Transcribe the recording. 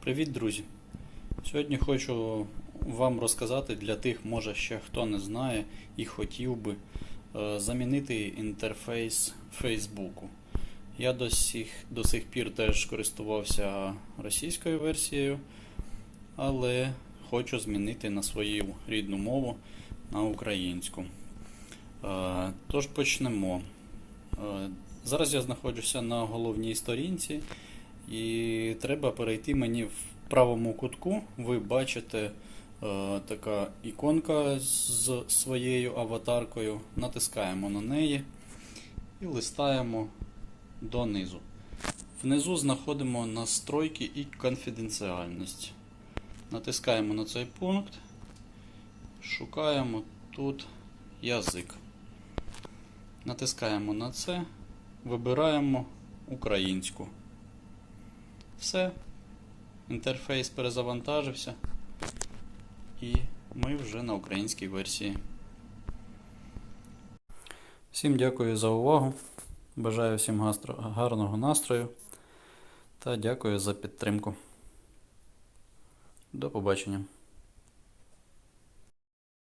Привіт, друзі! Сьогодні хочу вам розказати для тих, може ще хто не знає і хотів би е, замінити інтерфейс Фейсбуку. Я до сих, до сих пір теж користувався російською версією, але хочу змінити на свою рідну мову на українську. Е, Тож почнемо. Е, Зараз я знаходжуся на головній сторінці. І треба перейти мені в правому кутку. Ви бачите е, така іконка з своєю аватаркою. Натискаємо на неї і листаємо донизу. Внизу знаходимо настройки і конфіденціальність. Натискаємо на цей пункт, шукаємо тут язик. Натискаємо на це, вибираємо українську. Все. Інтерфейс перезавантажився. І ми вже на українській версії. Всім дякую за увагу. Бажаю всім гарного настрою. Та дякую за підтримку. До побачення.